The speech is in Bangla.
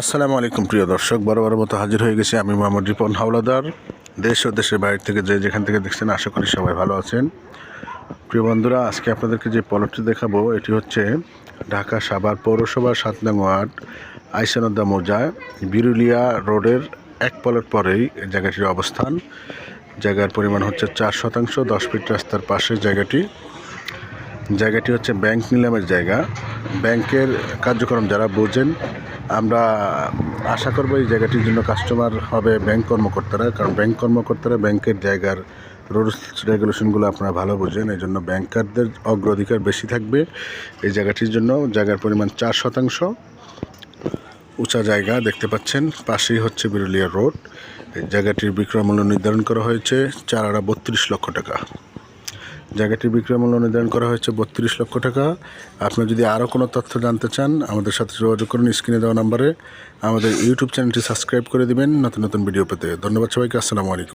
আসসালামু আলাইকুম প্রিয় দর্শক বড় মতো হাজির হয়ে গেছি আমি মোহাম্মদ রিপন হাওলাদার। দেশ ও দেশের বাইরে থেকে যে যেখান থেকে দেখছেন, আশা করি সবাই ভালো আছেন। প্রিয় বন্ধুরা, আজকে আপনাদেরকে যে পলটটি দেখাবো, এটি হচ্ছে ঢাকা সাভার পৌরসভার সাত নং ওয়ার্ড আইসানদ্দা মৌজায় বিরুলিয়া রোডের এক পলট পরেই জায়গাটির অবস্থান। জায়গার পরিমাণ হচ্ছে চার শতাংশ, দশ ফিট রাস্তার পাশে জায়গাটি। জায়গাটি হচ্ছে ব্যাংক নিলামের জায়গা। ব্যাংকের কার্যক্রম যারা বোঝেন আমরা আশা করব এই জায়গাটির জন্য কাস্টমার হবে ব্যাংক কর্মকর্তারা, কারণ ব্যাংক কর্মকর্তারা ব্যাংকের জায়গার রুলস রেগুলেশনগুলো আপনারা ভালো বোঝেন, এই জন্য ব্যাংকারদের অগ্রাধিকার বেশি থাকবে এই জায়গাটির জন্য। জায়গার পরিমাণ চার শতাংশ উঁচা জায়গা দেখতে পাচ্ছেন, পাশেই হচ্ছে বিরুলিয়া রোড এই জায়গাটির বিক্রয় মূল্য নির্ধারণ করা হয়েছে চার আড়া বত্রিশ লক্ষ টাকা। জায়গাটির বিক্রয় মূল্য নির্ধারণ করা হয়েছে বত্রিশ লক্ষ টাকা। আপনি যদি আরও কোনো তথ্য জানতে চান, আমাদের সাথে যোগাযোগ করুন স্ক্রিনে দেওয়া নাম্বারে। আমাদের ইউটিউব চ্যানেলটি সাবস্ক্রাইব করে দেবেন। নতুন নতুন ভিডিও পেতে। ধন্যবাদ সবাইকে। আসসালামু আলাইকুম।